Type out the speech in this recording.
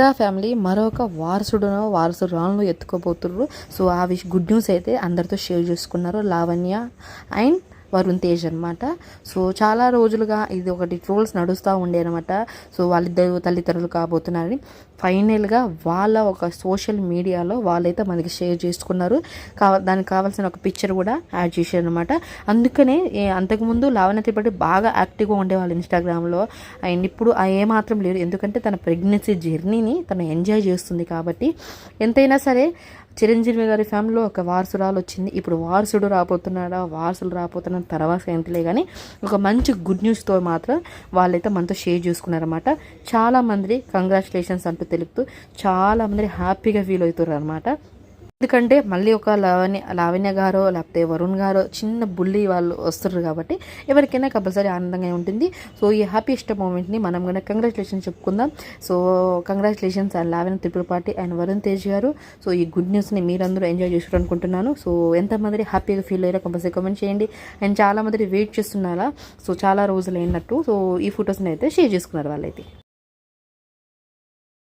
గా ఫ్యామిలీ మరొక వారసుడునో వారసురాలను ఎత్తుకోబోతున్నారు సో ఆ విష్ గుడ్ న్యూస్ అయితే అందరితో షేర్ చేసుకున్నారు లావణ్య. అండ్ వరుణ్ తేజ్ అనమాట సో చాలా రోజులుగా ఇది ఒకటి ట్రోల్స్ నడుస్తూ ఉండే అనమాట సో వాళ్ళిద్దరు తల్లిదండ్రులు కాబోతున్నారని. ఫైనల్గా వాళ్ళ ఒక సోషల్ మీడియాలో వాళ్ళైతే మనకి షేర్ చేసుకున్నారు. కావ దానికి కావాల్సిన ఒక పిక్చర్ కూడా యాడ్ చేశారు అనమాట అందుకనే అంతకుముందు లావణ్య త్రిపాఠి బాగా యాక్టివ్గా ఉండేవాళ్ళు ఇన్స్టాగ్రామ్లో. అండ్ ఇప్పుడు ఆ ఏమాత్రం లేదు ఎందుకంటే తన ప్రెగ్నెన్సీ జర్నీని తను ఎంజాయ్ చేస్తుంది కాబట్టి. ఎంతైనా సరే చిరంజీవి గారి ఫ్యామిలీలో ఒక వారసురాలు వచ్చింది. ఇప్పుడు వారసుడు రాబోతున్నాడా? వారసులు రాబోతున్న తర్వాత ఏంటిలే కానీ ఒక మంచి గుడ్ న్యూస్తో మాత్రం వాళ్ళైతే మనతో షేర్ చేసుకున్నారన్నమాట. చాలా మంది కంగ్రాచులేషన్స్ అంటూ తెలుపుతూ చాలా మంది హ్యాపీగా ఫీల్ అవుతున్నారు అనమాట ఎందుకంటే మళ్ళీ ఒక లావణ్య లావణ్య గారో లేకపోతే వరుణ్ గారో చిన్న బుల్లి వాళ్ళు వస్తారు కాబట్టి ఎవరికైనా కంపల్సరీ ఆనందంగా ఉంటుంది. సో ఈ హ్యాపీయెస్ట్ మూమెంట్ని మనం కూడా కంగ్రాచులేషన్స్ చెప్పుకుందాం. So congratulations and Lavanya Tripurapati and Varun Tej గారు. సో ఈ గుడ్ న్యూస్ని మీరందరూ ఎంజాయ్ చేస్తారు అనుకుంటున్నాను సో ఎంతమంది హ్యాపీగా ఫీల్ అయ్యారో కంపల్సరీ కామెంట్ చేయండి. అండ్ చాలా మంది వెయిట్ చేస్తున్నారా? సో చాలా రోజులు అయినట్టు సో ఈ ఫొటోస్ని అయితే షేర్ చేసుకున్నారు వాళ్ళైతే.